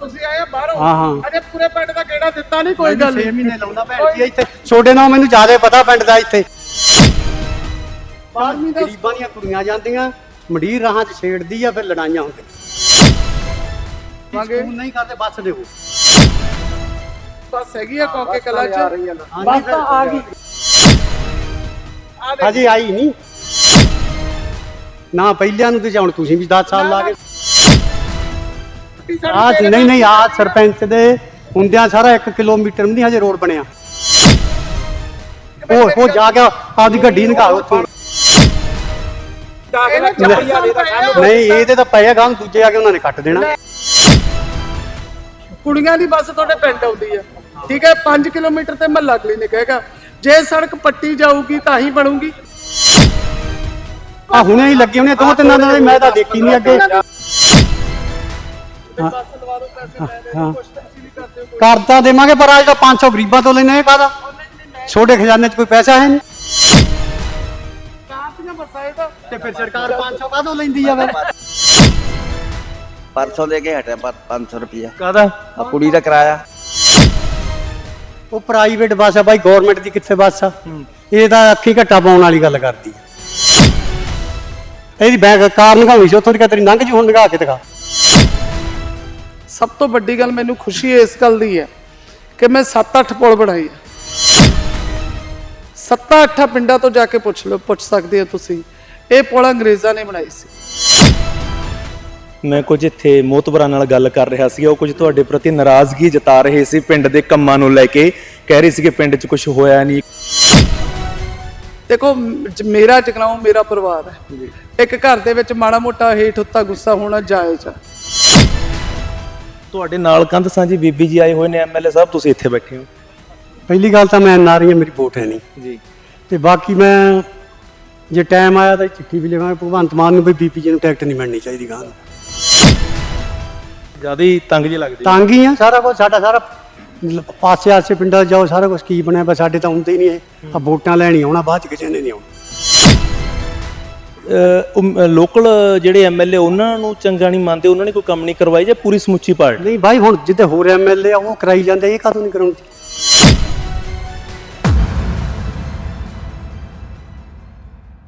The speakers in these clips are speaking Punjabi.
ਤੁਸੀਂ ਆਏ ਆ ਬਾਹਰੋਂ? ਹਾਂ, ਹਾਂ। ਅਜੇ ਪੂਰੇ ਪਿੰਡ ਦਾ ਕਿਹੜਾ ਦਿੱਤਾ ਨਹੀਂ ਕੋਈ ਗੱਲ। 6 ਨਹੀਂ ਮਹੀਨੇ ਲਾਉਂਦਾ ਭੈਣ ਜੀ ਇੱਥੇ। ਛੋਡੇ ਨਾਲ ਮੈਨੂੰ ਜ਼ਿਆਦਾ ਪਤਾ ਪਿੰਡ ਦਾ ਇੱਥੇ। ਬਾਰਵੀਂ ਦਾ ਗਰੀਬਾਂ ਦੀਆਂ ਕੁੜੀਆਂ ਜਾਂਦੀਆਂ ਮੰਡੀਰ ਰਾਹਾਂ 'ਚ ਛੇੜਦੀ ਆ ਫਿਰ ਲੜਾਈਆਂ ਹੁੰਦੀਆਂ। ਮੰਗੇ ਸਕੂਲ ਨਹੀਂ ਕਰਦੇ ਬੱਸ ਦੇਵੋ ਬਸ ਹੈਗੀ ਆ ਕੌਕੇ ਕਲਾ ਚ। ਹਾਂਜੀ ਬਸ ਤਾਂ ਆ ਗਈ। ਆ ਦੇਖ ਹਜੇ ਆਈ ਨਹੀਂ। ਨਾ ਪਹਿਲਿਆਂ ਨੂੰ ਤੇ ਹੁਣ ਤੁਸੀਂ ਵੀ 10 ਸਾਲ ਲਾ ਕੇ ਸਾਡੀ ਆ ਤੇਰੇ ਨਹੀਂ ਨਹੀਂ ਆ ਸਰਪੰਚ ਦੇ ਹੁੰਦਿਆਂ ਸਾਰਾ 1 ਕਿਲੋਮੀਟਰ ਵੀ ਨਹੀਂ ਹਜੇ ਰੋਡ ਬਣਿਆ। ਉਹ ਉਹ ਜਾ ਕੇ ਆਪਦੀ ਗੱਡੀ ਨਿਕਾਲ ਉੱਥੋਂ। ਇਹਨੇ ਚੱਪੜੀਆਂ ਦੇ ਤਾਂ ਨਹੀਂ ਇਹਦੇ ਤਾਂ ਪਏ ਗਾਂ ਦੂਜੇ ਆ ਕੇ ਉਹਨਾਂ ਨੇ ਕੱਟ ਦੇਣਾ। ਕੁੜੀਆਂ ਦੀ ਬੱਸ ਤੁਹਾਡੇ ਪਿੰਡ ਆਉਂਦੀ ਆ। ਠੀਕ ਹੈ 5 ਕਿਲੋਮੀਟਰ ਤੇ ਮਹੱਲਾ ਕਲੀਨਿਕ ਹੈਗਾ। ਜੇ ਸੜਕ ਪੱਟੀ ਜਾਊਗੀ ਤਾਂ ਹੀ ਬਣੂਗੀ। ਆ ਹੁਣੇ ਹੀ ਲੱਗੇ ਹੋਣੇ ਦੋ ਤਿੰਨਾਂ ਦਿਨਾਂ ਦੀ ਮੈਂ ਤਾਂ ਦੇਖੀ ਨਹੀਂ ਅੱਗੇ। ਬੱਸ ਲਵਾ ਦਿਓ ਪੈਸੇ ਲੈ ਦੇ ਹਾਂ। ਕੁਛ ਤਾਂ ਤੁਸੀਂ ਵੀ ਕਰਦੇ ਹੋ ਕਰਦਾ ਦੇਵਾਂਗੇ ਪਰ ਅੱਜ ਤਾਂ 500 ਗਰੀਬਾਂ ਤੋਂ ਲੈਣੇ ਕਾਦਾ ਛੋਟੇ ਖਜ਼ਾਨੇ 'ਚ ਕੋਈ ਪੈਸਾ ਹੈ ਨਹੀਂ। ਕਾਹਦੀਆਂ ਬੱਸਾਂ ਇਹ ਤਾਂ? ਤੇ ਫਿਰ ਸਰਕਾਰ 500 ਕਾਦੋਂ ਲੈਂਦੀ ਆ ਫਿਰ? ਪਰਸੋਂ ਦੇ ਕੇ ਹਟਿਆ ਪਰ 500 ਰੁਪਇਆ ਕਾਦਾ ਆ ਕੁੜੀ ਦਾ ਕਿਰਾਇਆ। ਉਹ ਪ੍ਰਾਈਵੇਟ ਬੱਸ ਆ ਬਾਈ ਗਵਰਨਮੈਂਟ ਦੀ ਕਿੱਥੇ ਬੱਸ ਆ? ਇਹ ਤਾਂ ਅੱਖੀ ਘੱਟਾ ਪਾਉਣ ਵਾਲੀ ਗੱਲ ਕਰਦੀ ਆ। ਇਹਦੀ ਬੈਗ ਕਾਰ ਨਗਾਉਣੀ ਸੀ ਉੱਥੋਂ ਦੀ ਤੇਰੀ ਲੰਘ ਜੀ ਹੁਣ ਨਗਾ ਕੇ ਦਿਖਾ। ਸਭ ਤੋਂ ਵੱਡੀ ਗੱਲ ਮੈਨੂੰ ਖੁਸ਼ੀ ਇਸ ਗੱਲ ਦੀ ਹੈ ਕਿ ਮੈਂ 7-8 ਪੁਲ ਬਣਾਈ ਹੈ 7-8 ਪਿੰਡਾਂ ਤੋਂ ਜਾ ਕੇ ਪੁੱਛ ਲਓ ਪੁੱਛ ਸਕਦੇ ਹੋ ਤੁਸੀਂ। ਇਹ ਪੁਲ ਅੰਗਰੇਜ਼ਾਂ ਨੇ ਬਣਾਈ ਸੀ। ਮੈਂ ਕੁਝ ਇੱਥੇ ਮੋਤਬਰਾਂ ਨਾਲ ਗੱਲ ਕਰ ਰਿਹਾ ਸੀ ਉਹ ਕੁਝ ਤੁਹਾਡੇ ਪ੍ਰਤੀ ਨਾਰਾਜ਼ਗੀ ਜਤਾ ਰਹੇ ਸੀ ਪਿੰਡ ਦੇ ਕੰਮਾਂ ਨੂੰ ਲੈ ਕੇ। ਕਹਿ ਰਹੇ ਸੀ ਕਿ ਪਿੰਡ 'ਚ ਕੁਝ ਹੋਇਆ ਨਹੀਂ। ਦੇਖੋ ਮੇਰਾ ਟਿਕਣਾਉ ਮੇਰਾ ਪਰਿਵਾਰ ਹੈ। ਇੱਕ ਘਰ ਦੇ ਵਿੱਚ ਮਾੜਾ ਮੋਟਾ ਹੇਠ ਉੱਤਾ ਗੁੱਸਾ ਹੋਣਾ ਜਾਇਜ਼ ਹੈ ਤੁਹਾਡੇ ਨਾਲ ਕੰਧ ਸਾਂਝੀ ਬੀਬੀ ਜੀ ਆਏ ਹੋਏ ਨੇ ਐਮਐਲਏ ਸਾਹਿਬ ਤੁਸੀਂ ਇੱਥੇ ਬੈਠੇ ਹੋ। ਪਹਿਲੀ ਗੱਲ ਤਾਂ ਮੈਂ ਨਾਰੀ ਆ ਮੇਰੀ ਵੋਟ ਹੈ ਨਹੀਂ। ਜੀ। ਤੇ ਬਾਕੀ ਮੈਂ ਜੇ ਟਾਈਮ ਆਇਆ ਤਾਂ ਚਿੱਠੀ ਵੀ ਲਿਆਵਾਂ ਭਗਵੰਤ ਮਾਨ ਨੂੰ ਵੀ ਬੀਪੀ ਜੀ ਨੂੰ ਟਿਕਟ ਨਹੀਂ ਮਿਲਣੀ ਚਾਹੀਦੀ ਗਾਂ ਜ਼ਿਆਦਾ ਹੀ ਤੰਗ ਜਿਹੇ ਲੱਗਦੇ ਤੰਗ ਹੀ ਆ ਸਾਰਾ ਕੁਝ ਸਾਡਾ ਸਾਰਾ ਲ- ਪਾਸੇ ਆਸੇ ਪਿੰਡਾਂ 'ਚ ਜਾਓ ਸਾਰਾ ਕੁਝ ਕੀ ਬਣਿਆ ਬਸ ਸਾਡੇ ਤਾਂ ਹੁੰਦੇ ਹੀ ਨਹੀਂ ਇਹ। ਆ ਵੋਟਾਂ ਲੈਣੀ ਆਉਣਾ ਬਾਅਦ ਚ ਕਿਸੇ ਨੇ ਨਹੀਂ ਆਉਣਾ। ਲੋਕਲ ਜਿਹੜੇ ਐਮਐਲਏ ਉਹਨਾਂ ਨੂੰ ਚੰਗਾ ਨਹੀਂ ਮੰਨਦੇ ਉਹਨਾਂ ਨੇ ਕੋਈ ਕੰਮ ਨਹੀਂ ਕਰਵਾਈ ਜਾਂ ਪੂਰੀ ਸਮੁੱਚੀ ਪਾਰਟੀ? ਨਹੀਂ ਭਾਈ ਹੁਣ ਜਿੱਤੇ ਹੋਰ ਐਮਐਲਏ ਆ ਉਹ ਕਰਾਈ ਜਾਂਦੇ ਇਹ ਕਾਹਤੋਂ ਨਹੀਂ ਕਰਾਉਂਦੇ?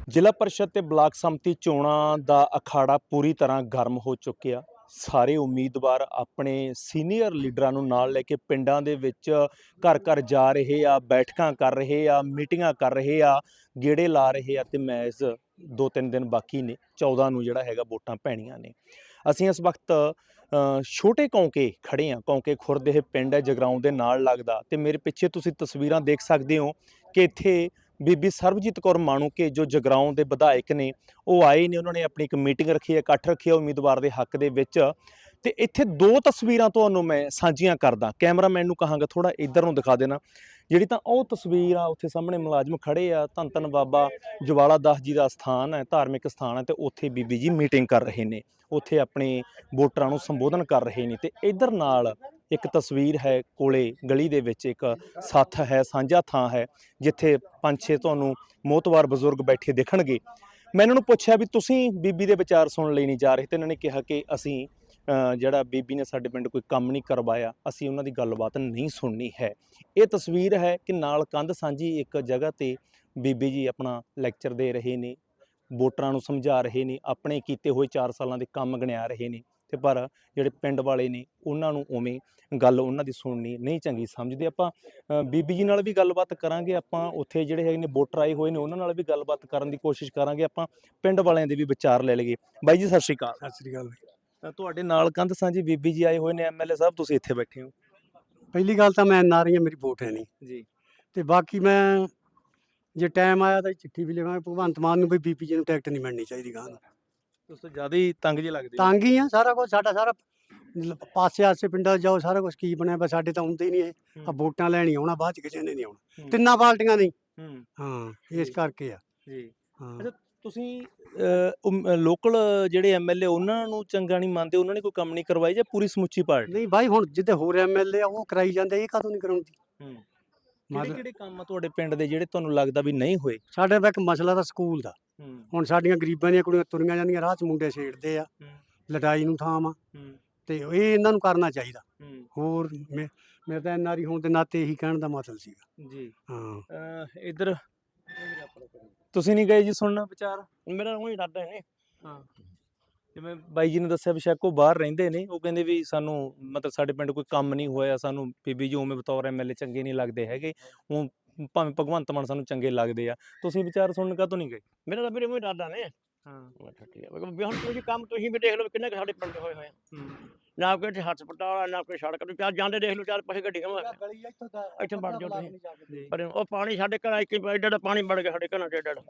ਜ਼ਿਲ੍ਹਾ ਪਰਿਸ਼ਦ ਤੇ ਬਲਾਕ ਸੰਮਤੀ ਚੋਣਾਂ ਦਾ ਅਖਾੜਾ ਪੂਰੀ ਤਰ੍ਹਾਂ ਗਰਮ ਹੋ ਚੁੱਕਿਆ। ਸਾਰੇ ਉਮੀਦਵਾਰ ਆਪਣੇ ਸੀਨੀਅਰ ਲੀਡਰਾਂ ਨੂੰ ਨਾਲ ਲੈ ਕੇ ਪਿੰਡਾਂ ਦੇ ਵਿੱਚ ਘਰ ਘਰ ਜਾ ਰਹੇ ਆ, ਬੈਠਕਾਂ ਕਰ ਰਹੇ ਆ, ਮੀਟਿੰਗਾਂ ਕਰ ਰਹੇ ਆ, ਗੇੜੇ ਲਾ ਰਹੇ ਆ ਤੇ ਮੈਚ ਦੋ ਤਿੰਨ ਦਿਨ ਬਾਕੀ ਨੇ 14 ਨੂੰ ਜਿਹੜਾ ਹੈਗਾ ਵੋਟਾਂ ਪੈਣੀਆਂ ਨੇ। ਅਸੀਂ ਇਸ ਵਕਤ ਛੋਟੇ ਕੌਂਕੇ ਖੜੇ ਆ, ਕੌਂਕੇ ਖੁਰਦ ਇਹ ਪਿੰਡ ਹੈ, ਜਗਰਾਉਂ ਦੇ ਨਾਲ ਲੱਗਦਾ ਤੇ ਮੇਰੇ ਪਿੱਛੇ ਤੁਸੀਂ ਤਸਵੀਰਾਂ ਦੇਖ ਸਕਦੇ ਹੋ ਕਿ ਇੱਥੇ ਬੀਬੀ ਸਰਬਜੀਤ ਕੌਰ ਮਾਣੂਕੇ ਜੋ ਜਗਰਾਉਂ ਦੇ ਵਿਧਾਇਕ ਨੇ, ਉਹ ਆਏ ਨੇ, ਉਹਨਾਂ ਨੇ ਆਪਣੀ ਇੱਕ ਮੀਟਿੰਗ ਰੱਖੀ ਹੈ, ਇਕੱਠ ਰੱਖਿਆ ਉਮੀਦਵਾਰ ਦੇ ਹੱਕ ਦੇ ਵਿੱਚ। ਤੇ ਇੱਥੇ ਦੋ ਤਸਵੀਰਾਂ ਤੁਹਾਨੂੰ ਮੈਂ ਸਾਂਝੀਆਂ ਕਰਦਾ, ਕੈਮਰਾਮੈਨ ਨੂੰ ਕਹਾਂਗਾ ਥੋੜਾ ਇੱਧਰ ਨੂੰ ਦਿਖਾ ਦੇਣਾ। ਜਿਹੜੀ ਤਾਂ ਉਹ ਤਸਵੀਰ ਆ, ਉੱਥੇ ਸਾਹਮਣੇ ਮੁਲਾਜ਼ਮ ਖੜੇ ਆ, ਧੰਨ ਧੰਨ ਬਾਬਾ ਜਵਾਲਾ ਦਾਸ ਜੀ ਦਾ ਸਥਾਨ ਹੈ, ਧਾਰਮਿਕ ਸਥਾਨ ਹੈ ਤੇ ਉੱਥੇ ਬੀਬੀ ਜੀ ਮੀਟਿੰਗ ਕਰ ਰਹੇ ਨੇ। ਉੱਥੇ ਆਪਣੇ ਵੋਟਰਾਂ ਨੂੰ ਸੰਬੋਧਨ ਕਰ ਰਹੇ ਨੇ ਤੇ ਇੱਧਰ ਨਾਲ ਇੱਕ ਤਸਵੀਰ ਹੈ ਕੋਲੇ, ਗਲੀ ਦੇ ਵਿੱਚ ਇੱਕ ਸੱਥ ਹੈ, ਸਾਂਝਾ ਥਾਂ ਹੈ, ਜਿੱਥੇ ਪੰਜ ਛੇ ਤੁਹਾਨੂੰ ਮੋਤਵਾਰ ਬਜ਼ੁਰਗ ਬੈਠੇ ਦੇਖਣਗੇ। ਮੈਂ ਇਹਨਾਂ ਨੂੰ ਪੁੱਛਿਆ ਵੀ ਤੁਸੀਂ ਬੀਬੀ ਦੇ ਵਿਚਾਰ ਸੁਣਨ ਲਈ ਨਹੀਂ ਜਾ ਰਹੇ ਤੇ ਇਹਨਾਂ ਨੇ ਕਿਹਾ ਕਿ ਅਸੀਂ ਜਿਹੜਾ ਬੀਬੀ ਨੇ ਸਾਡੇ ਪਿੰਡ ਕੋਈ ਕੰਮ ਨਹੀਂ ਕਰਵਾਇਆ, ਅਸੀਂ ਉਹਨਾਂ ਦੀ ਗੱਲਬਾਤ ਨਹੀਂ ਸੁਣਨੀ ਹੈ। ਇਹ ਤਸਵੀਰ ਹੈ ਕਿ ਨਾਲ ਕੰਧ ਸਾਂਝੀ ਇੱਕ ਜਗ੍ਹਾ ਤੇ ਬੀਬੀ ਜੀ ਆਪਣਾ ਲੈਕਚਰ ਦੇ ਰਹੇ ਨੇ, ਵੋਟਰਾਂ ਨੂੰ ਸਮਝਾ ਰਹੇ ਨੇ, ਆਪਣੇ ਕੀਤੇ ਹੋਏ 4 ਸਾਲਾਂ ਦੇ ਕੰਮ ਗਿਣਿਆ ਰਹੇ ਨੇ। ਤੇ ਪਰ ਜਿਹੜੇ ਪਿੰਡ ਵਾਲੇ ਨੇ ਉਹਨਾਂ ਨੂੰ ਉਵੇਂ ਗੱਲ ਉਹਨਾਂ ਦੀ ਸੁਣਨੀ ਨਹੀਂ ਚੰਗੀ ਸਮਝਦੇ। ਆਪਾਂ ਬੀਬੀ ਜੀ ਨਾਲ ਵੀ ਗੱਲਬਾਤ ਕਰਾਂਗੇ ਆਪਾਂ ਉੱਥੇ ਜਿਹੜੇ ਹੈਗੇ ਨੇ ਵੋਟਰ ਆਏ ਹੋਏ ਨੇ ਉਹਨਾਂ ਨਾਲ ਵੀ ਗੱਲਬਾਤ ਕਰਨ ਦੀ ਕੋਸ਼ਿਸ਼ ਕਰਾਂਗੇ ਆਪਾਂ ਪਿੰਡ ਵਾਲਿਆਂ ਦੇ ਵੀ ਵਿਚਾਰ ਲੈ ਲਈਏ। ਬਾਈ ਜੀ ਸਤਿ ਸ਼੍ਰੀ ਅਕਾਲ। ਸਤਿ ਸ੍ਰੀ ਅਕਾਲ ਤੁਹਾਡੇ ਨਾਲ ਕੰਧ ਸਾਂਝੀ ਬੀਬੀ ਜੀ ਆਏ ਹੋਏ ਨੇ ਐਮਐਲਏ ਸਾਹਿਬ ਤੁਸੀਂ ਇੱਥੇ ਬੈਠੇ ਹੋ। ਪਹਿਲੀ ਗੱਲ ਤਾਂ ਮੈਂ ਨਾਰੀ ਮੇਰੀ ਵੋਟ ਹੈ ਨਹੀਂ। ਜੀ। ਤੇ ਬਾਕੀ ਮੈਂ ਜੇ ਟਾਈਮ ਆਇਆ ਤਾਂ ਚਿੱਠੀ ਵੀ ਲਿਆਵਾਂ ਭਗਵੰਤ ਮਾਨ ਨੂੰ ਵੀ ਬੀਪੀ ਜੀ ਨੂੰ ਟਿਕਟ ਨਹੀਂ ਮਿਲਣੀ ਚਾਹੀਦੀ ਗਾਂ ਤੁਸੀਂ ਜ਼ਿਆਦਾ ਹੀ ਤੰਗ ਜਿਹੇ ਲੱਗਦੇ ਹੋ। ਤੰਗ ਹੀ ਆ ਸਾਰਾ ਕੁਝ ਸਾਡਾ ਸਾਰਾ ਪਾਸੇ ਆਸੇ ਪਿੰਡਾਂ 'ਚ ਜਾਓ ਸਾਰਾ ਕੁਝ ਕੀ ਬਣਿਆ ਬਸ ਸਾਡੇ ਤਾਂ ਹੁੰਦੇ ਹੀ ਨਹੀਂ ਇਹ। ਆ ਵੋਟਾਂ ਲੈਣੀ ਆਉਣਾ ਬਾਅਦ ਚ ਕਿਸੇ ਨੇ ਨਹੀਂ ਆਉਣਾ। ਹੂੰ। ਤਿੰਨਾਂ ਪਾਰਟੀਆਂ ਨਹੀਂ ਹੂੰ। ਹਾਂ। ਇਸ ਜੀ। ਕਰਕੇ ਆ। ਜੀ। ਹਾਂ। ਅੱਛਾ ਤੁਸੀਂ ਲੋਕਲ ਜਿਹੜੇ ਐਮਐਲਏ ਉਹਨਾਂ ਨੂੰ ਚੰਗਾ ਨਹੀਂ ਮੰਨਦੇ ਉਹਨਾਂ ਨੇ ਕੋਈ ਕੰਮ ਨਹੀਂ ਕਰਵਾਈ ਜਾਂ ਪੂਰੀ ਸਮੁੱਚੀ ਪਾਰਟੀ? ਨਹੀਂ ਭਾਈ ਹੁਣ ਜਿੱਤੇ ਹੋਰ ਐਮਐਲਏ ਆ ਉਹ ਕਰਾਈ ਜਾਂਦੇ ਇਹ ਕਾਹਤੋਂ ਨਹੀਂ ਕਰਾਉਂਦੀ? ਹੂੰ। ਕਿਹੜੇ ਮਤਲਬ ਕਿਹੜੇ ਕੰਮ ਆ ਤੁਹਾਡੇ ਪਿੰਡ ਦੇ ਜਿਹੜੇ ਤੁਹਾਨੂੰ ਲੱਗਦਾ ਵੀ ਨਹੀਂ ਹੋਏ? ਸਾਡੇ ਵਾ ਇੱਕ ਮਸਲਾ ਤਾਂ ਸਕੂਲ ਦਾ। ਹੂੰ ਹੁਣ ਸਾਡੀਆਂ ਗਰੀਬਾਂ ਦੀਆਂ ਕੁੜੀਆਂ ਤੁਰੀਆਂ ਜਾਂਦੀਆਂ ਰਾਹ 'ਚ ਮੁੰਡੇ ਛੇੜਦੇ ਆ। ਲੜਾਈ ਨੂੰ ਥਾਂ ਆ। ਤੇ ਇਹ ਇਹਨਾਂ ਨੂੰ ਕਰਨਾ ਚਾਹੀਦਾ। ਹੋਰ ਮੇਰਾ ਤਾਂ ਐਨਆਰਈ ਹੋਣ ਦੇ ਨਾਤੇ ਇਹੀ ਕਹਿਣ ਦਾ ਮਤਲਬ ਸੀਗਾ। ਜੀ। ਹਾਂ। ਅਹ ਇੱਧਰ ਤੁਸੀਂ ਨਹੀਂ ਗਏ ਜੀ ਸੁਣਨਾ ਵਿਚਾਰ? ਮੇਰਾ ਉਹੀ ਹੈ। ਹਾਂ। ਜਿਵੇਂ ਬਾਈ ਜੀ ਨੇ ਦੱਸਿਆ ਬਿਸ਼ੱਕ ਉਹ ਬਾਹਰ ਰਹਿੰਦੇ ਨੇ ਉਹ ਕਹਿੰਦੇ ਵੀ ਸਾਨੂੰ ਮਤਲਬ ਸਾਡੇ ਪਿੰਡ ਕੋਈ ਕੰਮ ਨਹੀਂ ਹੋਇਆ ਸਾਨੂੰ ਬੀਬੀ ਜੀ ਉਵੇਂ ਬਤੌਰ ਐਮਐਲਏ ਚੰਗੇ ਨਹੀਂ ਲੱਗਦੇ ਹੈਗੇ। ਉਹ ਭਾਵੇਂ ਭਗਵੰਤ ਮਾਨ ਸਾਨੂੰ ਚੰਗੇ ਲੱਗਦੇ ਆ ਤੁਸੀਂ ਵਿਚਾਰ ਸੁਣਨ ਕਾ ਨਹੀਂ ਗਏ? ਮੇਰਾ ਤਾਂ ਮੇਰੇ ਉਹੀ ਇਰਾਦਾ ਨੇ। ਹਾਂ। ਅੱਛਾ ਠੀਕ ਹੈ ਵੀ ਹੁਣ ਤੁਸੀਂ ਕੰਮ ਤੁਸੀਂ ਵੀ ਦੇਖ ਲਓ ਕਿੰਨੇ ਕੁ ਸਾਡੇ ਪਿੰਡ ਹੋਏ ਹੋਏ ਆ। ਨਾ ਕੋਈ ਇੱਥੇ ਹਸਪਤਾਲ ਆ ਨਾ ਕੋਈ ਸੜਕ ਤੇ ਚਾਰ ਜਾਂਦੇ ਦੇਖ ਲਓ ਚਾਰ ਪਾਸੇ ਗੱਡੀਆਂ ਵਾ ਇੱਥੇ ਵੜ ਜਾਓ ਤੁਸੀਂ ਪਰ ਉਹ ਪਾਣੀ ਸਾਡੇ ਘਰਾਂ ਇੱਕ ਐਡਾ ਐਡਾ ਪਾਣੀ ਵੜ ਗਿਆ ਸਾਡੇ ਘਰਾਂ 'ਚ ਐਡਾ ਐਡਾ।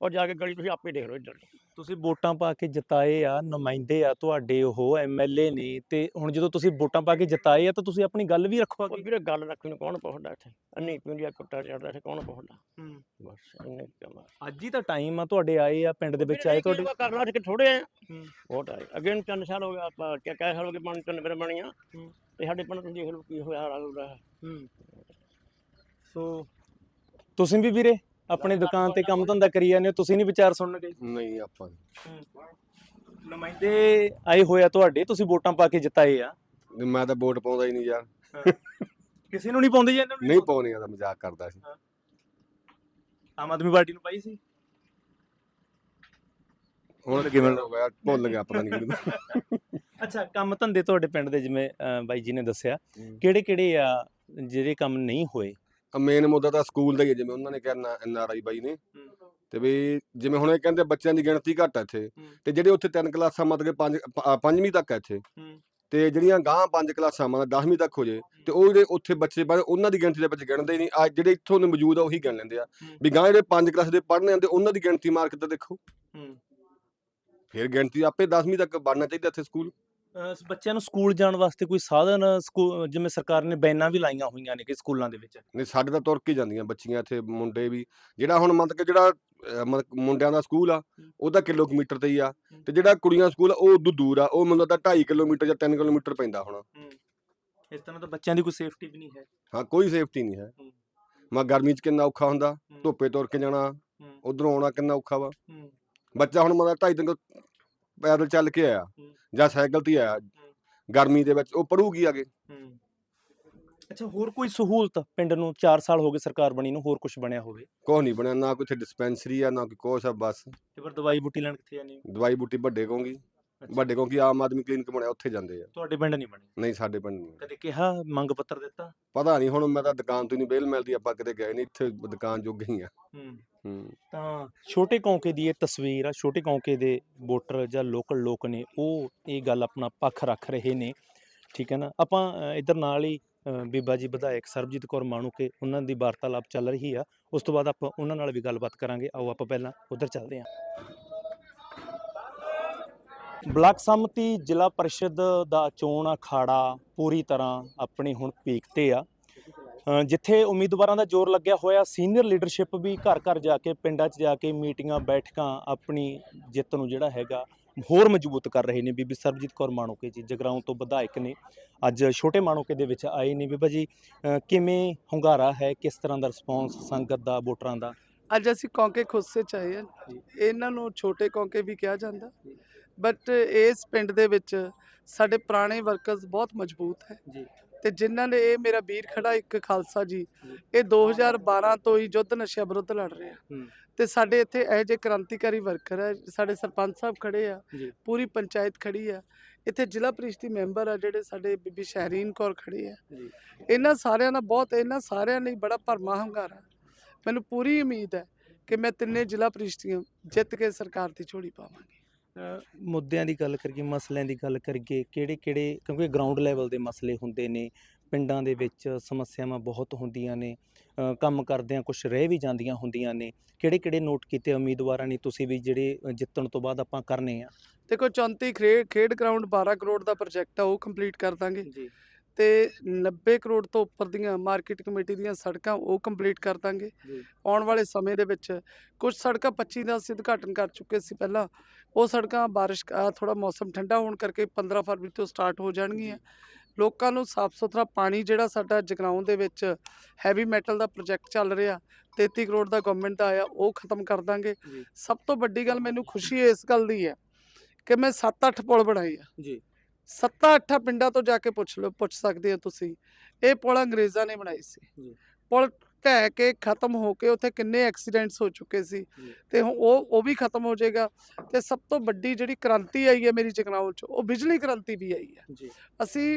ਉਹ ਜਾ ਕੇ ਗਲੀ ਤੁਸੀਂ ਆਪੇ ਦੇਖ ਲਓ ਇੱਧਰ। ਤੁਸੀਂ ਵੋਟਾਂ ਪਾ ਕੇ ਜਿਤਾਏ ਆ ਨੁਮਾਇੰਦੇ ਆ ਤੁਹਾਡੇ ਉਹ ਐਮਐਲਏ ਨੇ ਤੇ ਹੁਣ ਜਦੋਂ ਤੁਸੀਂ ਵੋਟਾਂ ਪਾ ਕੇ ਜਿਤਾਏ ਆ ਤਾਂ ਤੁਸੀਂ ਆਪਣੀ ਗੱਲ ਵੀ ਰੱਖੋ ਉਹ ਅੱਗੇ ਵੀਰੇ ਗੱਲ ਰੱਖਣ ਨੂੰ ਕੌਣ ਪੁੱਛਦਾ ਇੱਥੇ? ਅੰਨੀ ਪਿੰਡੀਆ ਕੁੱਟਾ ਚੜਦਾ ਇੱਥੇ ਕੌਣ ਪੁੱਛਦਾ? ਹੂੰ। ਬਸ ਇੰਨੇ ਕੁ ਕੰਮ ਆ ਅੱਜ ਹੀ ਤਾਂ ਟਾਈਮ ਆ ਤੁਹਾਡੇ ਆਏ ਆ ਪਿੰਡ ਦੇ ਵਿੱਚ ਆਏ ਤੁਹਾਡੇ। ਕਰਨਾ ਕਿ ਥੋੜੇ ਆ। ਹੂੰ। ਵੋਟ ਆਏ। ਅੱਗੇ ਨੂੰ ਤਿੰਨ ਸਾਲ ਹੋ ਗਿਆ ਆਪਾਂ ਕਿਆ ਕਹਿ ਸਾਲ ਹੋ ਗਏ ਪੰਜ ਤਿੰਨ ਮੇਰੇ ਬਣੀਆਂ। ਹੂੰ। ਤੇ ਸਾਡੇ ਪਿੰਡ ਤੁਸੀਂ ਦੇਖ ਲਓ ਕੀ ਹੋਇਆ ਹਾਲ ਹੋ ਰਿਹਾ ਹੂੰ। ਸੋ ਤੁਸੀਂ ਵੀ ਵੀਰੇ ਆਪਣੀ ਦੁਕਾਨ ਤੇ ਕੰਮ ਧੰਦਾ ਕਰੀ ਜਾਂਦੇ ਹੋ ਤੁਸੀਂ ਨਹੀਂ ਵਿਚਾਰ ਸੁਣਨ ਗਏ? ਨਹੀਂ ਆਪਾਂ ਨੁਮਾਇੰਦੇ ਆਏ ਹੋਇਆ ਤੁਹਾਡੇ ਤੁਸੀਂ ਵੋਟਾਂ ਪਾ ਕੇ ਜਿਤਾਏ ਆ। ਨਹੀਂ, ਮੈਂ ਤਾਂ ਵੋਟ ਪਾਉਂਦਾ ਹੀ ਨਹੀਂ ਯਾਰ। ਕਿਸੇ ਨੂੰ ਨਹੀਂ ਪਾਉਂਦੇ ਜੀ ਇਹਨਾਂ? ਨੂੰ ਨਹੀਂ ਪਾਉਣੀ ਆ ਤਾਂ ਮਜ਼ਾਕ ਕਰਦਾ ਸੀ। ਆਮ ਆਦਮੀ ਪਾਰਟੀ ਨੂੰ ਪਾਈ ਸੀ? ਹੁਣ ਕਿਵੇਂ ਹੋ ਗਿਆ? ਭੁੱਲ ਗਿਆ ਪਤਾ ਨਹੀਂ ਕਿਹਨੂੰ। ਅੱਛਾ ਕੰਮ ਧੰਦੇ ਤੁਹਾਡੇ ਪਿੰਡ ਦੇ ਜਿਵੇਂ ਅਹ, ਬਾਈ ਜੀ ਨੇ ਦੱਸਿਆ। ਕਿਹੜੇ ਕਿਹੜੇ ਆ ਜਿਹੜੇ ਕੰਮ ਨਹੀਂ ਹੋਏ? ਮੇਨ ਮੁੱਦਾ ਤਾਂ ਸਕੂਲ ਦਾ ਹੀ ਹੈ ਜਿਵੇਂ ਉਹਨਾਂ ਨੇ ਕਿਹਾ ਐਨ ਆਰ ਆਈ ਬਾਈ ਨੇ। ਤੇ ਵੀ ਜਿਵੇਂ ਹੁਣ ਇਹ ਕਹਿੰਦੇ ਬੱਚਿਆਂ ਦੀ ਗਿਣਤੀ ਘੱਟ ਹੈ ਇੱਥੇ। ਤੇ ਜਿਹੜੇ ਉੱਥੇ ਤਿੰਨ ਕਲਾਸਾਂ ਮਤਲਬ ਕਿ ਪੰਜ ਅ, ਪੰਜਵੀਂ ਤੱਕ ਹੈ ਇੱਥੇ। ਤੇ ਜਿਹੜੀਆਂ ਗਾਂ ਪੰਜ ਕਲਾਸਾਂ ਮਤਲਬ 10ਵੀਂ ਤੱਕ ਹੋ ਜੇ ਤੇ ਉਹ ਜਿਹੜੇ ਉੱਥੇ ਬੱਚੇ ਪੜ੍ਹਦੇ ਉਹਨਾਂ ਦੀ ਗਿਣਤੀ ਦੇ ਵਿੱਚ ਗਿਣਦੇ ਨਹੀਂ। ਆ ਜਿਹੜੇ ਇੱਥੋਂ ਦੇ ਮੌਜੂਦ ਆ ਉਹੀ ਗਿਣ ਲੈਂਦੇ ਆ। ਵੀ ਗਾਂ ਜਿਹੜੇ ਪੰਜ ਕਲਾਸ ਦੇ ਪੜ੍ਹਨੇ ਆਂਦੇ ਉਹਨਾਂ ਦੀ ਗਿਣਤੀ ਮਾਰ ਕੇ ਤਾਂ ਦੇਖੋ ਫਿਰ ਗਿਣਤੀ ਆਪੇ 10ਵੀਂ ਤੱਕ ਬਣਨਾ ਚਾਹੀਦਾ ਇੱਥੇ ਸਕੂਲ। ਅਹ, ਬੱਚਿਆਂ ਨੂੰ ਸਕੂਲ ਜਾਣ ਵਾਸਤੇ ਕੋਈ ਸਾਧਨ ਸਕੂ- ਜਿਵੇਂ ਸਰਕਾਰ ਨੇ ਬੈਨਾਂ ਵੀ ਲਾਈਆਂ ਹੋਈਆਂ ਨੇ ਕਿ ਸਕੂਲਾਂ ਦੇ ਵਿੱਚ? ਨਹੀਂ ਸਾਡੇ ਤਾਂ ਤੁਰ ਕੇ ਜਾਂਦੀਆਂ ਬੱਚੀਆਂ ਇੱਥੇ ਮੁੰਡੇ ਵੀ। ਜਿਹੜਾ ਹੁਣ ਮਤਲਬ ਕਿ ਜਿਹੜਾ ਅਹ, ਮਤਲਬ ਕਿ ਮੁੰਡਿਆਂ ਦਾ ਸਕੂਲ ਆ ਉਹ ਤਾਂ ਕਿਲੋਮੀਟਰ ਤੇ ਹੀ ਆ। ਤੇ ਜਿਹੜਾ ਕੁੜੀਆਂ ਸਕੂਲ ਆ ਉਹ ਉਦੋਂ ਦੂਰ ਆ। ਉਹ ਮੈਨੂੰ ਤਾਂ 2.5 ਕਿਲੋਮੀਟਰ ਜਾਂ 3 ਕਿਲੋਮੀਟਰ ਪੈਂਦਾ ਹੋਣਾ। ਇਸ ਤਰ੍ਹਾਂ ਤਾਂ ਬੱਚਿਆਂ ਦੀ ਕੋਈ ਸੇਫਟੀ ਵੀ ਨਹੀਂ ਹੈ। ਹਾਂ ਕੋਈ ਸੇਫਟੀ ਨਹੀਂ ਹੈ। ਹੂੰ। ਮੈਂ ਗਰਮੀ 'ਚ ਕਿੰਨਾ ਔਖਾ ਹੁੰਦਾ। ਧੁੱਪੇ ਤੁਰ ਕੇ ਜਾਣਾ ਹੂੰ। ਉਧਰੋਂ ਆਉਣਾ ਕਿੰਨਾ ਔਖਾ ਵਾ। ਹੂੰ। ਬੱਚਾ ਹੁਣ ਮਤਲਬ 2.5 ਦਿਨ ਪੈਦਲ ਚੱਲ ਕੇ ਆਇਆ। ਜਾਂ ਸਾਈਕਲ ਤੇ ਆਇਆ। ਗਰਮੀ ਦੇ ਵਿੱਚ ਉਹ ਪੜੂਗੀ ਹੂੰ। ਅੱਛਾ ਹੋਰ ਕੋਈ ਸਹੂਲਤ ਪਿੰਡ ਨੂੰ 4 ਸਾਲ ਹੋ ਗਏ ਸਰਕਾਰ ਬਣੀ ਨੂੰ ਹੋਰ ਕੁਝ ਬਣਿਆ ਹੋਵੇ? ਕੁਛ ਨਹੀਂ ਬਣਿਆ ਨਾ ਕੋਈ ਡਿਸਪੈਂਸਰੀ ਆ ਨਾ ਕੋਈ ਕੁਛ ਆ ਬਸ। ਤੇ ਫਿਰ ਦਵਾਈ ਬੂਟੀ ਲੈਣ ਕਿੱਥੇ ਜਾਂਦੇ ਹੋ ਦਵਾਈ ਬੂਟੀ ਵੱਡੇ ਕਹੂੰਗੀ ਵੱਡੇ ਕਿਉਂਕਿ ਆਮ ਆਦਮੀ ਕਲੀਨਿਕ ਬਣਿਆ ਉੱਥੇ ਜਾਂਦੇ ਆ। ਤੁਹਾਡੇ ਪਿੰਡ ਨਹੀਂ ਬਣੀ? ਨਹੀਂ ਸਾਡੇ ਪਿੰਡ ਨਹੀਂ ਕਦੇ ਕਿਹਾ ਮੰਗ ਪੱਤਰ ਦਿੱਤਾ? ਪਤਾ ਨਹੀਂ ਹੁਣ ਮੈਂ ਤਾਂ ਦੁਕਾਨ ਤੋਂ ਹੀ ਨਹੀਂ ਬੇਲ ਮਿਲਦੀ ਆਪਾਂ ਕਿਤੇ ਗਏ ਨਹੀਂ ਇੱਥੇ ਦੁਕਾਨ ਜੋਗ ਆ। ਹੂੰ। ਹੂੰ। ਤਾਂ ਛੋਟੇ ਕੌਂਕੇ ਦੀ ਇਹ ਤਸਵੀਰ ਆ ਛੋਟੇ ਕੌਂਕੇ ਦੇ ਵੋਟਰ ਜਾਂ ਲੋਕਲ ਲੋਕ ਨੇ ਉਹ ਇਹ ਗੱਲ ਆਪਣਾ ਪੱਖ ਰੱਖ ਰਹੇ ਨੇ। ਠੀਕ ਹੈ ਨਾ? ਆਪਾਂ ਅ, ਇੱਧਰ ਨਾਲ ਹੀ ਅ, ਬੀਬਾ ਜੀ ਵਿਧਾਇਕ ਸਰਬਜੀਤ ਕੌਰ ਮਾਣੂਕੇ ਉਹਨਾਂ ਦੀ ਵਾਰਤਾਲਾਪ ਚੱਲ ਰਹੀ ਆ। ਉਸ ਤੋਂ ਬਾਅਦ ਆਪਾਂ ਉਹਨਾਂ ਨਾਲ ਵੀ ਗੱਲਬਾਤ ਕਰਾਂਗੇ। ਆਓ ਆਪਾਂ ਪਹਿਲਾਂ ਉਧਰ ਚੱਲਦੇ ਹਾਂ। ਬਲਾਕ ਸੰਮਤੀ ਜ਼ਿਲ੍ਹਾ ਪਰਿਸ਼ਦ ਦਾ ਚੋਣ ਅਖਾੜਾ ਪੂਰੀ ਤਰ੍ਹਾਂ ਆਪਣੀ ਹੁਣ ਪੀਕ ਤੇ ਆ। ਜਿੱਥੇ ਉਮੀਦਵਾਰਾਂ ਦਾ ਜ਼ੋਰ ਲੱਗਿਆ ਹੋਇਆ, ਸੀਨੀਅਰ ਲੀਡਰਸ਼ਿਪ ਵੀ ਘਰ ਘਰ ਜਾ ਕੇ, ਪਿੰਡਾਂ 'ਚ ਜਾ ਕੇ ਮੀਟਿੰਗਾਂ, ਬੈਠਕਾਂ ਆਪਣੀ ਜਿੱਤ ਨੂੰ ਜਿਹੜਾ ਹੈਗਾ ਹੋਰ ਮਜ਼ਬੂਤ ਕਰ ਰਹੇ ਨੇ। ਬੀਬੀ ਸਰਬਜੀਤ ਕੌਰ ਮਾਣੋਕੇ ਜੀ, ਜਗਰਾਉਂ ਤੋਂ ਵਿਧਾਇਕ ਨੇ। ਅੱਜ ਛੋਟੇ ਮਾਣੋਕੇ ਦੇ ਵਿੱਚ ਆਏ ਨੇ। ਬੀਬਾ ਜੀ ਕਿਵੇਂ ਹੁੰਗਾਰਾ ਹੈ? ਕਿਸ ਤਰ੍ਹਾਂ ਦਾ ਰਿਸਪੌਂਸ ਸੰਗਤ ਦਾ, ਵੋਟਰਾਂ ਦਾ? ਅੱਜ ਅਸੀਂ ਕੌਂਕੇ ਖੁੱਸੇ ਚ ਆਏ ਹਾਂ ਇਹਨਾਂ ਨੂੰ ਛੋਟੇ ਕੌਂਕੇ ਵੀ ਕਿਹਾ ਜਾਂਦਾ। ਬਟ ਇਸ ਪਿੰਡ ਦੇ ਵਿੱਚ ਸਾਡੇ ਪੁਰਾਣੇ ਵਰਕਰਸ ਬਹੁਤ ਮਜ਼ਬੂਤ ਹੈ। ਜੀ। ਤੇ ਜਿਨ੍ਹਾਂ ਨੇ ਇਹ ਮੇਰਾ ਵੀਰ ਖੜਾ ਇੱਕ ਖਾਲਸਾ ਜੀ ਇਹ 2012 ਤੋਂ ਹੀ ਯੁੱਧ ਨਸ਼ਿਆਂ ਵਿਰੁੱਧ ਲੜ ਰਹੇ ਆ। ਤੇ ਸਾਡੇ ਇੱਥੇ ਇਹ ਜੇ ਕ੍ਰਾਂਤੀਕਾਰੀ ਵਰਕਰ ਹੈ ਸਾਡੇ ਸਰਪੰਚ ਸਾਹਿਬ ਖੜੇ ਆ। ਪੂਰੀ ਪੰਚਾਇਤ ਖੜੀ ਆ। ਇੱਥੇ ਜ਼ਿਲ੍ਹਾ ਪ੍ਰੀਸ਼ਦੀ ਮੈਂਬਰ ਆ ਜਿਹੜੇ ਸਾਡੇ ਬੀਬੀ ਸ਼ਹਿਰੀਨ ਕੌਰ ਖੜੇ ਆ। ਇਹਨਾਂ ਸਾਰਿਆਂ ਦਾ ਬਹੁਤ ਇਹਨਾਂ ਸਾਰਿਆਂ ਲਈ ਬੜਾ ਭਰਮਾ ਹੰਗਾਰਾ। ਮੈਨੂੰ ਪੂਰੀ ਉਮੀਦ ਹੈ ਕਿ ਮੈਂ ਤਿੰਨੇ ਜ਼ਿਲ੍ਹਾ ਪ੍ਰੀਸ਼ਦੀਆਂ ਜਿੱਤ ਕੇ ਸਰਕਾਰ ਦੀ ਝੋਲੀ ਪਾਵਾਂਗੀ। ਮੁੱਦਿਆਂ ਦੀ ਗੱਲ ਕਰੀਏ ਮਸਲਿਆਂ ਦੀ ਗੱਲ ਕਰੀਏ ਕਿਹੜੇ ਕਿਹੜੇ ਕਿਉਂਕਿ ਗਰਾਊਂਡ ਲੈਵਲ ਦੇ ਮਸਲੇ ਹੁੰਦੇ ਨੇ ਪਿੰਡਾਂ ਦੇ ਵਿੱਚ ਸਮੱਸਿਆਵਾਂ ਬਹੁਤ ਹੁੰਦੀਆਂ ਨੇ ਕੰਮ ਕਰਦਿਆਂ ਕੁਝ ਰਹਿ ਵੀ ਜਾਂਦੀਆਂ ਹੁੰਦੀਆਂ ਨੇ ਕਿਹੜੇ ਕਿਹੜੇ ਨੋਟ ਕੀਤੇ ਉਮੀਦਵਾਰਾਂ ਨੇ ਤੁਸੀਂ ਵੀ ਜਿਹੜੇ ਜਿੱਤਣ ਤੋਂ ਬਾਅਦ ਆਪਾਂ ਕਰਨੇ ਆ? ਦੇਖੋ 34 ਖੇਡ ਖੇਡ ਗਰਾਊਂਡ 12 ਕਰੋੜ ਦਾ ਪ੍ਰੋਜੈਕਟ ਆ ਉਹ ਕੰਪਲੀਟ ਕਰ ਦਾਂਗੇ। ਜੀ। ਤੇ 90 ਕਰੋੜ ਤੋਂ ਉੱਪਰ ਦੀਆਂ ਮਾਰਕੀਟ ਕਮੇਟੀ ਦੀਆਂ ਸੜਕਾਂ ਉਹ ਕੰਪਲੀਟ ਕਰ ਦਾਂਗੇ। ਆਉਣ ਵਾਲੇ ਸਮੇਂ ਦੇ ਵਿੱਚ ਕੁਝ ਸੜਕਾਂ 25 ਦਾ ਅਸੀਂ ਉਦਘਾਟਨ ਕਰ ਚੁੱਕੇ ਸੀ ਪਹਿਲਾਂ। ਉਹ ਸੜਕਾਂ ਬਾਰਿਸ਼ ਥੋੜਾ ਮੌਸਮ ਠੰਡਾ ਹੋਣ ਕਰਕੇ 15 ਫਰਵਰੀ ਤੋਂ ਸਟਾਰਟ ਹੋ ਜਾਣਗੀਆਂ। ਲੋਕਾਂ ਨੂੰ ਸਾਫ਼ ਸੁਥਰਾ ਪਾਣੀ ਜਿਹੜਾ ਸਾਡਾ ਜਗਰਾਉਂ ਦੇ ਵਿੱਚ ਹੈਵੀ ਮੈਟਲ ਦਾ ਪ੍ਰੋਜੈਕਟ ਚੱਲ ਰਿਹਾ 33 ਕਰੋੜ ਦਾ ਗਵਰਨਮੈਂਟ ਦਾ ਆਇਆ ਉਹ ਖਤਮ ਕਰ ਦਾਂਗੇ। ਸਭ ਤੋਂ ਵੱਡੀ ਗੱਲ ਮੈਨੂੰ ਖੁਸ਼ੀ ਇਸ ਗੱਲ ਦੀ ਹੈ ਕਿ ਮੈਂ 7-8 ਪੁਲ ਬਣਾਏ ਆ। ਜੀ। ਸੱਤਾਂ ਅੱਠਾਂ ਪਿੰਡਾਂ ਤੋਂ ਜਾ ਕੇ ਪੁੱਛ ਲਓ ਪੁੱਛ ਸਕਦੇ ਹੋ ਤੁਸੀਂ ਇਹ ਪੁਲ ਅੰਗਰੇਜ਼ਾਂ ਨੇ ਬਣਾਈ ਸੀ। ਪੁਲ ਢਹਿ ਕੇ ਖਤਮ ਹੋ ਕੇ ਉੱਥੇ ਕਿੰਨੇ ਐਕਸੀਡੈਂਟਸ ਹੋ ਚੁੱਕੇ ਸੀ। ਤੇ ਹੁਣ ਉਹ ਉਹ ਵੀ ਖਤਮ ਹੋ ਜਾਏਗਾ ਤੇ ਸਭ ਤੋਂ ਵੱਡੀ ਜਿਹੜੀ ਕ੍ਰਾਂਤੀ ਆਈ ਹੈ ਮੇਰੀ ਜਗਰਾਉਂ ਚ ਉਹ ਬਿਜਲੀ ਕ੍ਰਾਂਤੀ ਵੀ ਆਈ ਹੈ ਅਸੀਂ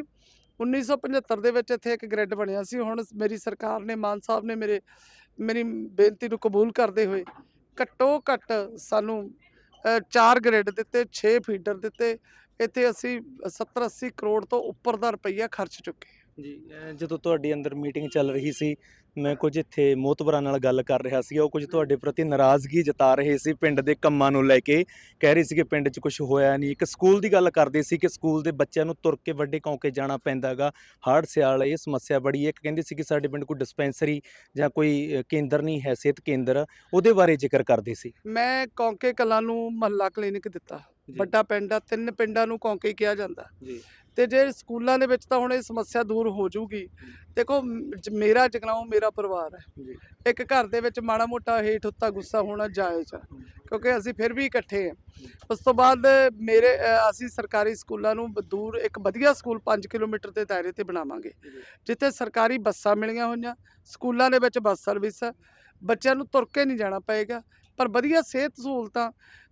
1975 ਦੇ ਵਿੱਚ ਇੱਥੇ ਇੱਕ ਗ੍ਰਿਡ ਬਣਿਆ ਸੀ ਹੁਣ ਮੇਰੀ ਸਰਕਾਰ ਨੇ ਮਾਨ ਸਾਹਿਬ ਨੇ ਮੇਰੇ ਮੇਰੀ ਬੇਨਤੀ ਨੂੰ ਕਬੂਲ ਕਰਦੇ ਹੋਏ ਘੱਟੋ ਘੱਟ ਸਾਨੂੰ 4 ਗ੍ਰਿਡ ਦਿੱਤੇ 6 ਫੀਡਰ ਦਿੱਤੇ ਇੱਥੇ ਅਸੀਂ 70 80 ਕਰੋੜ ਤੋਂ ਉੱਪਰ ਦਾ ਰੁਪਈਆ ਖਰਚ ਚੁੱਕੇ ਹਾਂ। ਜੀ ਜਦੋਂ ਤੁਹਾਡੀ ਅੰਦਰ ਮੀਟਿੰਗ ਚੱਲ ਰਹੀ ਸੀ ਮੈਂ ਕੁਝ ਇੱਥੇ ਮੋਤਬਰਾਂ ਨਾਲ ਗੱਲ ਕਰ ਰਿਹਾ ਸੀ ਉਹ ਕੁਝ ਤੁਹਾਡੇ ਪ੍ਰਤੀ ਨਾਰਾਜ਼ਗੀ ਜਤਾ ਰਹੇ ਸੀ ਪਿੰਡ ਦੇ ਕੰਮਾਂ ਨੂੰ ਲੈ ਕੇ। ਕਹਿ ਰਹੇ ਸੀ ਕਿ ਪਿੰਡ 'ਚ ਕੁਝ ਹੋਇਆ ਨਹੀਂ। ਇੱਕ ਸਕੂਲ ਦੀ ਗੱਲ ਕਰਦੇ ਸੀ ਕਿ ਸਕੂਲ ਦੇ ਬੱਚਿਆਂ ਨੂੰ ਤੁਰ ਕੇ ਵੱਡੇ ਕੌਂਕੇ ਜਾਣਾ ਪੈਂਦਾਗਾ ਹੜ੍ਹ ਸਿਆਲ ਇਹ ਸਮੱਸਿਆ ਬੜੀ ਹੈ। ਇੱਕ ਕਹਿੰਦੇ ਸੀ ਕਿ ਸਾਡੇ ਪਿੰਡ ਕੋਈ ਡਿਸਪੈਂਸਰੀ ਜਾਂ ਕੋਈ ਕੇਂਦਰ ਨਹੀਂ ਹੈ ਸਿਹਤ ਕੇਂਦਰ ਉਹਦੇ ਬਾਰੇ ਜ਼ਿਕਰ ਕਰਦੇ ਸੀ। ਮੈਂ ਕੌਂਕੇ ਕਲਾਂ ਨੂੰ ਮਹੱਲਾ ਕਲੀਨਿਕ ਦਿੱਤਾ। ਵੱਡਾ ਪਿੰਡ ਆ ਤਿੰਨ ਪਿੰਡਾਂ ਨੂੰ ਕੌਂਕੇ ਕਿਹਾ ਜਾਂਦਾ। ਜੀ। ਤੇ ਜੇ ਸਕੂਲਾਂ ਦੇ ਵਿੱਚ ਤਾਂ ਹੁਣ ਇਹ ਸਮੱਸਿਆ ਦੂਰ ਹੋ ਜਾਊਗੀ ਦੇਖੋ ਮੇਰਾ ਜਗਰਾਉਂ ਮੇਰਾ ਪਰਿਵਾਰ ਹੈ। ਇੱਕ ਘਰ ਦੇ ਵਿੱਚ ਮਾੜਾ ਮੋਟਾ ਹੇਠ ਉੱਤਾ ਗੁੱਸਾ ਹੋਣਾ ਜਾਇਜ਼ ਆ ਕਿਉਂਕਿ ਅਸੀਂ ਫਿਰ ਵੀ ਇਕੱਠੇ ਆ। ਉਸ ਤੋਂ ਬਾਅਦ ਮੇਰੇ ਅਸੀਂ ਸਰਕਾਰੀ ਸਕੂਲਾਂ ਨੂੰ ਦੂਰ ਇੱਕ ਵਧੀਆ ਸਕੂਲ 5 ਕਿਲੋਮੀਟਰ ਦੇ ਦਾਇਰੇ ਤੇ ਬਣਾਵਾਂਗੇ। ਜਿੱਥੇ ਸਰਕਾਰੀ ਬੱਸਾਂ ਮਿਲੀਆਂ ਹੋਈਆਂ ਸਕੂਲਾਂ ਦੇ ਵਿੱਚ ਬੱਸ ਸਰਵਿਸ ਆ। ਬੱਚਿਆਂ ਨੂੰ ਤੁਰ ਕੇ ਨਹੀਂ ਜਾਣਾ ਪਏਗਾ ਪਰ ਵਧੀਆ ਸਿਹਤ ਸਹੂਲਤਾਂ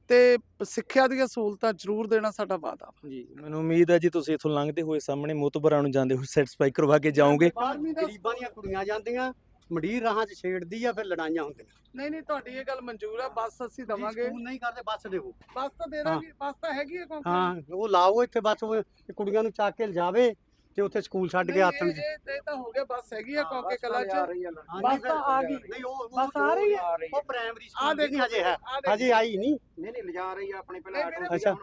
ਤੇ ਸਿੱਖਿਆ ਦੀਆਂ ਸਹੂਲਤਾਂ ਜ਼ਰੂਰ ਦੇਣਾ ਸਾਡਾ ਵਾਅਦਾ। ਜੀ ਮੈਨੂੰ ਉਮੀਦ ਹੈ ਜੀ ਤੁਸੀਂ ਇੱਥੋਂ ਲੰਘਦੇ ਹੋਏ ਸਾਹਮਣੇ ਮੋਤਬਰਾਂ ਨੂੰ ਜਾਂਦੇ ਹੋਏ ਸੈਟੀਸਫਾਈ ਕਰਵਾ ਕੇ ਜਾਓਗੇ। ਗਰੀਬਾਂ ਦੀਆਂ ਕੁੜੀਆਂ ਜਾਂਦੀਆਂ ਮੰਡੀਰ ਰਾਹਾਂ 'ਚ ਛੇੜਦੀ ਆ ਫਿਰ ਲੜਾਈਆਂ ਹੁੰਦੀਆਂ। ਨਹੀਂ ਨਹੀਂ ਤੁਹਾਡੀ ਇਹ ਗੱਲ ਮਨਜ਼ੂਰ ਆ ਬੱਸ ਅਸੀਂ ਦਵਾਂਗੇ। ਸਕੂਲ ਨਹੀਂ ਕਰਦੇ ਬੱਸ ਦੇਵੋ। ਬੱਸ ਤਾਂ ਦੇ ਦਾਂਗੇ ਬੱਸ ਤਾਂ ਹੈਗੀ ਹੈ ਕੌਂਕੇ ਹਾਂ ਉਹ ਲਾਓ ਇੱਥੇ ਬੱਸ ਉਹ ਇਹ ਕੁੜੀਆਂ ਨੂੰ ਚੱਕ ਕੇ ਲਿਜਾਵੇ। ਤੇ ਉੱਥੇ ਸਕੂਲ ਛੱਡ ਕੇ ਆਤਣ ਇਹ ਤਾਂ ਹੋ ਗਿਆ ਬੱਸ ਹੈਗੀ ਆ ਕੌਂਕੇ ਕਲਾ ਚ। ਹਾਂਜੀ, ਬੱਸ ਤਾਂ ਆ ਗਈ। ਨਹੀਂ ਉਹ ਬੱਸ ਆ ਰਹੀ ਹੈ? ਉਹ ਪ੍ਰਾਇਮਰੀ ਸਕੂਲ ਦੀ ਹਜੇ ਹੈ। ਹਜੇ ਆਈ ਨਹੀਂ। ਨਹੀਂ ਨਹੀਂ ਲਿਜਾ ਰਹੀ ਆ ਆਪਣੇ ਨਹੀਂ, ਮੇਰੇ ਅੱਛਾ,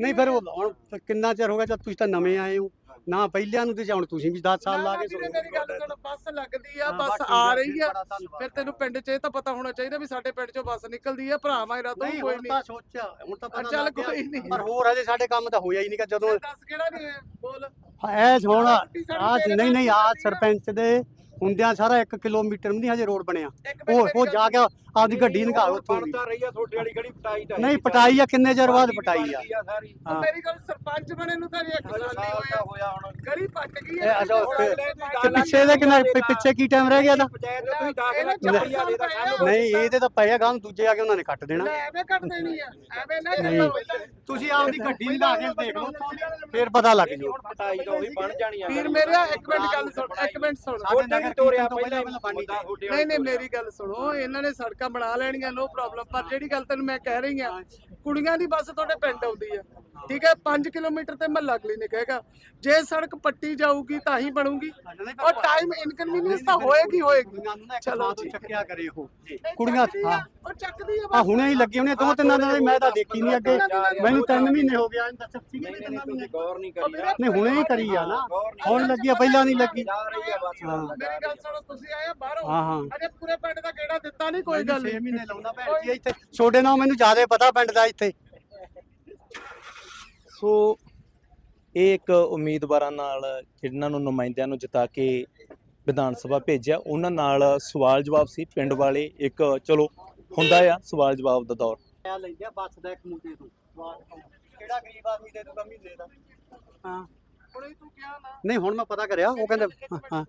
ਨਹੀਂ ਫਿਰ ਉਹ ਹੁਣ ਕਿੰਨਾ ਚਿਰ ਹੋ ਗਿਆ ਜਦ ਤੁਸੀਂ ਤਾਂ ਨਵੇਂ ਆਏ ਹੋ? ਨਾ ਪਹਿਲਿਆਂ ਨੂੰ ਤੇ ਜਾਂ ਹੁਣ ਤੁਸੀਂ ਵੀ 10 ਆ। ਸਾਲ ਲਾ ਕੇ ਵੀਰੇ, ਮੇਰੀ ਗੱਲ ਸੁਣ ਬੱਸ ਲੱਗਦੀ ਆ ਬੱਸ ਆ ਰਹੀ ਆ। ਫਿਰ ਤੈਨੂੰ ਪਿੰਡ 'ਚ ਇਹ ਤਾਂ ਪਤਾ ਹੋਣਾ ਚਾਹੀਦਾ ਵੀ ਸਾਡੇ ਪਿੰਡ 'ਚੋਂ ਬੱਸ ਨਿਕਲਦੀ ਆ ਭਰਾ ਮੇਰਾ ਤੋਂ ਨਹੀਂ ਕੋਈ ਹੁਣ ਨਹੀਂ ਤਾਂ ਸੋਚਿਆ ਹੁਣ ਤਾਂ ਪਤਾ ਚੱਲ। ਕੋਈ ਨਹੀਂ। ਪਰ ਹੋਰ ਹਜੇ ਸਾਡੇ ਕੰਮ ਤਾਂ ਹੋਇਆ ਹੀ ਨਹੀਂ ਕਿ ਜਦੋਂ ਦੱਸ ਕਿਹੜਾ ਨਹੀਂ ਬੋਲ ਐ ਹੁਣ ਆ ਨਹੀਂ ਨਹੀਂ ਆ। ਸਰਪੰਚ ਦੇ ਹੁੰਦਿਆਂ ਸਾਰਾ 1 ਕਿਲੋਮੀਟਰ ਵੀ ਨਹੀਂ ਹਜੇ ਰੋਡ ਬਣਿਆ। ਉਹ ਉਹ ਜਾ ਕੇ ਆਪਦੀ ਗੱਡੀ ਨਿਕਾਲ ਉੱਥੋਂ ਦੀ। ਰਹੀ ਆ ਤੁਹਾਡੇ ਵਾਲੀ ਗੜੀ ਪਟਾਈ ਤਾਂ ਨਹੀਂ ਪਟਾਈ ਆ ਕਿੰਨੇ ਚਿਰ ਬਾਅਦ ਪਟਾਈ ਆ? ਸਾਰੀ। ਹਾਂ। ਮੇਰੀ ਗੱਲ ਸਰਪੰਚ ਬਣੇ ਨੂੰ ਤਾਂ ਇੱਕ ਸਾਲ ਨਹੀਂ ਹੋਇਆ। ਹੋਇਆ ਹੁਣ। ਗਲੀ ਪੱਟ ਗਈ ਇਹ ਹੈ ਅੱਛਾ ਤੇ ਤੇ ਪਿੱਛੇ ਦੇ ਕਿੰਨਾ ਪਿ- ਪਿੱਛੇ ਕੀ ਟਾਈਮ ਰਹਿ ਗਿਆ ਪੰਚਾਇਤ ਦੇ ਤੁਸੀਂ ਤੁਸੀਂ 10 ਲੱਖ ਰੁਪਈਆ ਦੇ ਤਾਂ ਨਹੀਂ ਤਾਂ ਪਏ ਆ ਗਾਂ ਦੂਜੇ ਆ ਕੇ ਉਹਨਾਂ ਨੇ ਕੱਟ ਦੇਣਾ। ਲੈ ਐਵੇਂ ਕੱਟ ਦੇਣੀ ਆ। ਐਵੇਂ ਨਾ ਨਹੀਂ। ਕਰੋ। ਤੁਸੀਂ ਆਪਦੀ ਗੱਡੀ ਨਿਕਾ ਕੇ ਦੇਖ ਲਓ ਉੱਥੋਂ ਦੀ, ਫਿਰ ਪਤਾ ਲੱਗ ਜੂ। ਹੁਣ ਪਟਾਈ ਤਾਂ ਉਹੀ ਬਣ ਜਾਣੀ ਆ। ਵੀਰ ਮੇਰਿਆ ਇੱਕ ਮਿੰਟ ਗੱਲ ਸੁਣ ਇੱਕ ਮਿੰਟ ਸੁਣ। ਸਾਡੇ ਤੋਰਿਆ ਪਹਿਲਾਂ ਨਹੀਂ ਨਹੀਂ ਮੇਰੀ ਗੱਲ ਸੁਣੋ ਇਹਨਾਂ ਨੇ ਸੜਕਾਂ ਬਣਾ ਲੈਣੀਆਂ ਨੋ ਪ੍ਰੋਬਲਮ ਪਰ ਜਿਹੜੀ ਗੱਲ ਤੈਨੂੰ ਮੈਂ ਕਹਿ ਰਹੀ ਆ ਕੁੜੀਆਂ ਦੀ ਬੱਸ ਤੁਹਾਡੇ ਪਿੰਡ ਆਉਂਦੀ ਆ ਠੀਕ ਹੈ 5 ਕਿਲੋਮੀਟਰ ਤੇ ਮਹੱਲਾ ਕਲੀਨਿਕ ਹੈਗਾ। ਜੇ ਸੜਕ ਪੱਟੀ ਜਾਊਗੀ ਤਾਂ ਹੀ ਬਣੂਗੀ। ਔਰ ਟਾਈਮ ਇਨਕਨਵੀਨੀਅੰਸ ਤਾਂ ਹੋਏਗੀ ਹੋਏਗੀ। ਚਲੋ। ਚੱਕਿਆ ਕਰੇ ਉਹ ਕੁੜੀਆਂ ਹਾਂ। ਉਹ ਚੱਕਦੀ ਆ ਹੁਣੇ ਹੀ ਲੱਗੀ ਉਹਨੇ ਦੋ ਤਿੰਨ ਦਿਨਾਂ ਦੀ ਮੈਂ ਤਾਂ ਦੇਖੀ ਨਹੀਂ ਅੱਗੇ। ਮੈਨੂੰ 3 ਮਹੀਨੇ ਹੋ ਗਿਆ ਦੱਸ ਸੀਗੇ ਨਹੀਂ ਤਿੰਨ ਨਹੀਂ ਮਹੀਨੇ। ਗੌਰ ਨਹੀਂ ਕਰੀ ਨਹੀਂ ਹੁਣੇ ਹੀ ਕਰੀ ਆ ਨਾ। ਹੁਣ ਲੱਗੀ ਆ ਪਹਿਲਾਂ ਨਹੀਂ ਲੱਗੀ। ਜਾ ਰਹੀ ਆ ਬਸ। ਹਾਂ। ਮੇਰੀ ਗੱਲ ਸੁਣੋ ਤੁਸੀਂ ਆਏ ਆ ਬਾਹਰੋਂ? ਹਾਂ ਹਾਂ। ਅਜੇ ਪੂਰੇ ਪਿੰਡ ਦਾ ਕਿਹੜਾ ਦਿੱਤਾ ਨਹੀਂ ਕੋਈ ਗੱਲ 6 ਨਹੀਂ। ਮਹੀਨੇ ਲਾਉਂਦਾ ਭੈਣ ਜੀ ਇੱਥੇ। ਛੋਡੇ ਨਾਲ ਮੈਨੂੰ ਜ਼ਿਆਦਾ ਪਤਾ ਪਿੰਡ ਦਾ ਇੱਥੇ। ਸੋ ਇਹ ਇੱਕ ਉਮੀਦਵਾਰਾਂ ਨਾਲ ਜਿਨ੍ਹਾਂ ਨੂੰ ਨੁਮਾਇੰਦਿਆਂ ਨੂੰ ਜਿਤਾ ਕੇ ਵਿਧਾਨ ਸਭਾ ਭੇਜਿਆ ਉਹਨਾਂ ਨਾਲ ਸਵਾਲ ਜਵਾਬ ਸੀ ਪਿੰਡ ਵਾਲੇ। ਇੱਕ ਚਲੋ ਹੁੰਦਾ ਆ ਸਵਾਲ ਜਵਾਬ ਦਾ ਦੌਰ। ਆ ਲੈਂਦੇ ਬੱਸ ਦਾ ਇੱਕ ਮੁੰਡੇ ਤੋਂ। ਕਿਹੜਾ ਗਰੀਬ ਆਦਮੀ ਦੇ ਦੂਗਾ ਮਹੀਨੇ ਦਾ? ਹਾਂ। ਹੁਣੇ ਤੂੰ ਕਿਹਾ ਨਾ। ਨਹੀਂ ਹੁਣ ਮੈਂ ਪਤਾ ਕਰਿਆ ਉਹ ਕਹਿੰਦੇ ਹਾਂ, ਹਾਂ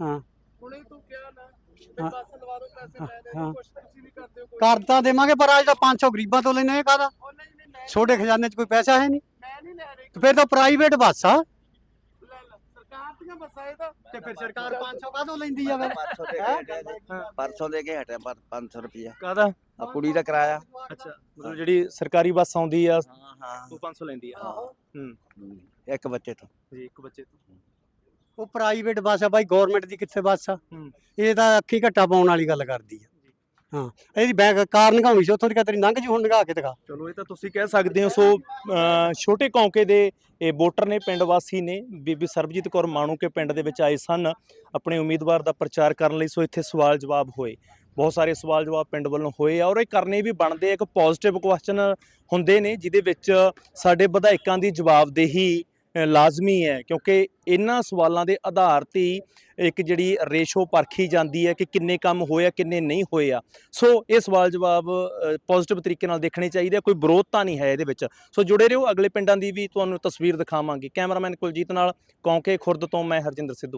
ਹਾਂ। ਹੁਣੇ ਤੂੰ ਕਿਹਾ ਨਾ ਵੀ ਹਾਂ। ਬੱਸ ਲਵਾ ਦੋ ਪੈਸੇ ਲੈ ਦੇ ਹਾਂ। ਕੁਛ ਤੁਸੀਂ ਵੀ ਕਰਦੇ ਹੋ ਕੋਈ ਕਰ ਤਾਂ ਦੇਵਾਂਗੇ ਪਰ ਅੱਜ ਤਾਂ 500 ਗਰੀਬਾਂ ਤੋਂ ਲੈਣੇ ਕਾਦਾ ਉਹ ਨਹੀਂ ਨਹੀਂ ਮੈਂ ਛੋਟੇ ਖਜ਼ਾਨੇ 'ਚ ਕੋਈ ਪੈਸਾ ਹੈ ਨਹੀਂ। ਮੈਂ ਨਹੀਂ ਲੈ ਰਹੀ ਤੇ ਫਿਰ ਤਾਂ ਪ੍ਰਾਈਵੇਟ ਬੱਸ ਆ। ਲੈ ਲੈ ਸਰਕਾਰ ਦੀਆਂ ਬੱਸਾਂ ਇਹ ਤਾਂ ਤੇ ਫਿਰ ਸਰਕਾਰ 500 ਕਾਹਦੋਂ ਲੈਂਦੀ ਆ ਫਿਰ? 500 ਦੇ ਕੇ ਹਟਿਆ ਪਰਸੋਂ ਦੇ ਕੇ ਹਟਿਆ ਪਰ 500 ਰੁਪਿਆ ਕਾਦਾ ਆ ਕੁੜੀ ਦਾ ਕਿਰਾਇਆ। ਅੱਛਾ ਮਤਲਬ ਜਿਹੜੀ ਸਰਕਾਰੀ ਬੱਸ ਆਉਂਦੀ ਆ ਹਾਂ ਹਾਂ। ਉਹ 500 ਲੈਂਦੀ ਆ। ਹੂੰ। ਇੱਕ ਬੱਚੇ ਤੋਂ। ਜੀ ਇੱਕ ਬੱਚੇ ਤੋਂ। ਉਹ ਪ੍ਰਾਈਵੇਟ ਬੱਸ ਆ ਬਾਈ ਗਵਰਨਮੈਂਟ ਦੀ ਕਿੱਥੇ ਬੱਸ ਆ। ਇਹ ਤਾਂ ਅੱਖੀ ਘੱਟਾ ਪਾਉਣ ਵਾਲੀ ਗੱਲ ਕਰਦੀ ਆ ਹਾਂ ਇਹਦੀ ਬੈਗ ਕਾਰ ਨਗਾਉਣੀ ਸੀ ਉੱਥੋਂ ਦੀ ਤੇਰੀ ਲੰਘ ਜੂ ਹੁਣ ਨਗਾ ਕੇ ਦਿਖਾ ਚਲੋ ਇਹ ਤਾਂ ਤੁਸੀਂ ਕਹਿ ਸਕਦੇ ਹੋ ਸੋ ਛੋਟੇ ਕੌਂਕੇ ਦੇ ਇਹ ਵੋਟਰ ਨੇ ਪਿੰਡ ਵਾਸੀ ਨੇ ਬੀਬੀ ਸਰਬਜੀਤ ਕੌਰ ਮਾਣੂਕੇ ਪਿੰਡ ਦੇ ਵਿੱਚ ਆਏ ਸਨ ਆਪਣੇ ਉਮੀਦਵਾਰ ਦਾ ਪ੍ਰਚਾਰ ਕਰਨ ਲਈ ਸੋ ਇੱਥੇ ਸਵਾਲ ਜਵਾਬ ਹੋਏ ਬਹੁਤ ਸਾਰੇ ਸਵਾਲ ਜਵਾਬ ਪਿੰਡ ਵੱਲੋਂ ਹੋਏ ਆ ਔਰ ਇਹ ਕਰਨੇ ਵੀ ਬਣਦੇ। ਇੱਕ ਪੋਜ਼ਿਟਿਵ ਕੁਐਸਚਨ ਹੁੰਦੇ ਨੇ ਜਿਹਦੇ ਵਿੱਚ ਸਾਡੇ ਵਿਧਾਇਕਾਂ ਦੀ ਜਵਾਬਦੇਹੀ ਲਾਜ਼ਮੀ ਹੈ, ਕਿਉਂਕਿ ਇਹਨਾਂ ਸਵਾਲਾਂ ਦੇ ਆਧਾਰ ਤੇ ਹੀ ਇੱਕ ਜਿਹੜੀ ਰੇਸ਼ੋ ਪਰਖੀ ਜਾਂਦੀ ਹੈ ਕਿ ਕਿੰਨੇ ਕੰਮ ਹੋਏ ਆ, ਕਿੰਨੇ ਨਹੀਂ ਹੋਏ ਆ। ਸੋ ਇਹ ਸਵਾਲ ਜਵਾਬ ਪੋਜ਼ਿਟਿਵ ਤਰੀਕੇ ਨਾਲ ਦੇਖਣੇ ਚਾਹੀਦੇ ਆ, ਕੋਈ ਵਿਰੋਧਤਾ ਨਹੀਂ ਹੈ ਇਹਦੇ ਵਿੱਚ। ਸੋ ਜੁੜੇ ਰਹੋ, ਅਗਲੇ ਪਿੰਡਾਂ ਦੀ ਵੀ ਤੁਹਾਨੂੰ ਤਸਵੀਰ ਦਿਖਾਵਾਂਗੇ। ਕੈਮਰਾਮੈਨ ਕੁਲਜੀਤ ਨਾਲ ਕੌਂਕੇ ਖੁਰਦ ਤੋਂ ਮੈਂ ਹਰਜਿੰਦਰ ਸਿੱਧੂ।